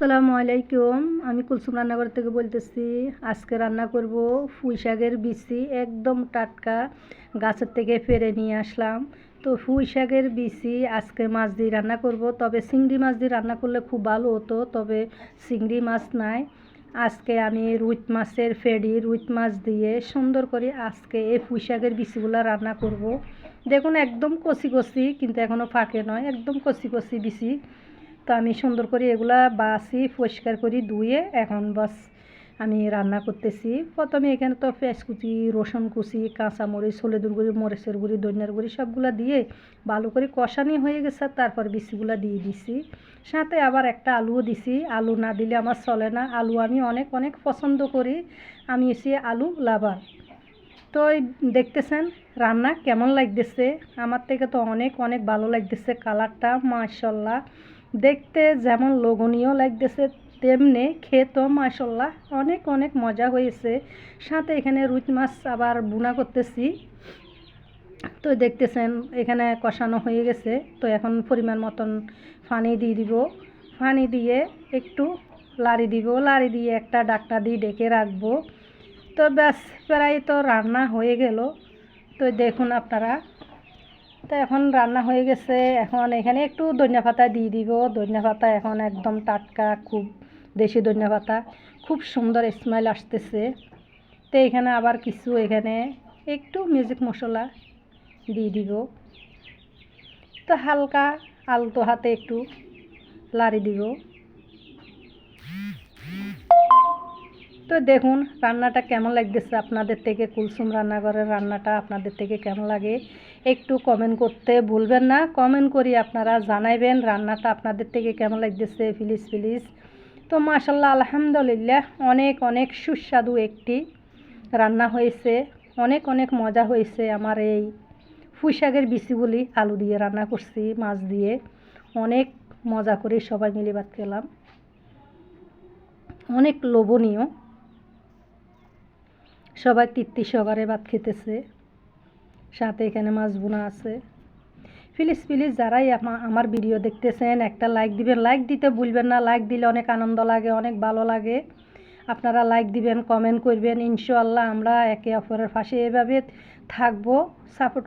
আসসালামু আলাইকুম। আমি কুলসুম রান্নাঘর থেকে বলতেছি, আজকে রান্না করব পুঁই শাকের বিচি, একদম টাটকা গাছের থেকে ফেরে নিয়ে আসলাম। তো পুঁই শাকের বিচি আজকে মাছ দিয়ে রান্না করব, তবে চিংড়ি মাছ দিয়ে রান্না করলে খুব ভালো হতো, তবে চিংড়ি মাছ নাই। আজকে আমি রুইত মাছের ফেডি রুইত মাছ দিয়ে সুন্দর করে আজকে এই পুঁই শাকের বিচিগুলো রান্না করব। দেখুন, একদম কষি কষি কিন্তু এখনও ফাঁকে নয়, একদম কষি কষি বিচি। তো আমি সুন্দর করে এগুলা বাসি, পরিষ্কার করি ধুয়ে এখন বাস আমি রান্না করতেছি। প্রথমে এখানে তো কুচি রসুন কুচি কাঁচামরিচ, হলুদের গুঁড়ি, মরিচের গুঁড়ি, ধনিয়ার গুঁড়ি সবগুলো দিয়ে ভালো করে কষানি হয়ে গেছে, তারপর বিচিগুলা দিয়ে দিছি। সাথে আবার একটা আলুও দিছি। আলু না দিলে আমার চলে না। আলু আমি অনেক অনেক পছন্দ করি। আমি এসে আলু লাভার। তো দেখতেছেন রান্না কেমন লাগতেছে? আমার থেকে তো অনেক অনেক ভালো লাগতেছে কালারটা, মাশাল্লাহ। দেখতে যেমন লোভনীয় লাগতেছে, তেমনি খেতেও মাশাল্লাহ অনেক অনেক মজা হয়েছে। সাথে এখানে রুই মাছ আবার বুনা করতেছি। তো দেখতেছেন, এখানে কষানো হয়ে গেছে। তো এখন পরিমাণ মতন পানি দিয়ে দিব। পানি দিয়ে একটু লাড়ি দিব। লাড়ি দিয়ে একটা ডাকটা দিয়ে ডেকে রাখব। তো ব্যাস, প্রায় তো রান্না হয়ে গেল। তো দেখুন আপনারা তো এখন রান্না হয়ে গেছে। এখন এখানে একটু ধনিয়া পাতা দিয়ে দিব। ধনিয়া পাতা এখন একদম টাটকা, খুব দেশি ধনিয়া পাতা। খুব সুন্দর স্মেল আসতেছে। তো এখানে আবার কিছু এখানে একটু মিউজিক মশলা দিয়ে দিব। তো হালকা আলতো হাতে একটু লাড়ি দিব। তো দেখুন, রান্নাটা কেমন লাগতেছে আপনাদের থেকে? কুলসুম রান্নাঘরের রান্নাটা আপনাদের থেকে কেমন লাগে? একটু কমেন্ট করতে ভুলবেন না। কমেন্ট করি আপনারা, জানাইবেন রান্নাটা আপনাদের থেকে কেমন লাগতেছে প্লিজ প্লিজ তো মাশাল্লাহ আলহামদুলিল্লাহ, অনেক অনেক সুস্বাদু একটি রান্না হয়েছে। অনেক অনেক মজা হয়েছে আমার এই পুঁই শাকের বিচিগুলি আলু দিয়ে রান্না করছি, মাছ দিয়ে। অনেক মজা করে সবাই মিলে ভাত খেলাম। অনেক লোভনীয়। সবাই তৃপ্তি সহকারে ভাত খেতেছে। সাথে এখানে মাছ বোনা আছে। প্লিজ প্লিজ যারাই আমার ভিডিও দেখতেছেন, একটা লাইক দিবেন। লাইক দিতে ভুলবেন না। লাইক দিলে অনেক আনন্দ লাগে, অনেক ভালো লাগে। আপনারা লাইক দিবেন কমেন্ট করবেন। ইনশাল্লাহ আমরা একে অপরের পাশে এভাবে থাকব সাপোর্ট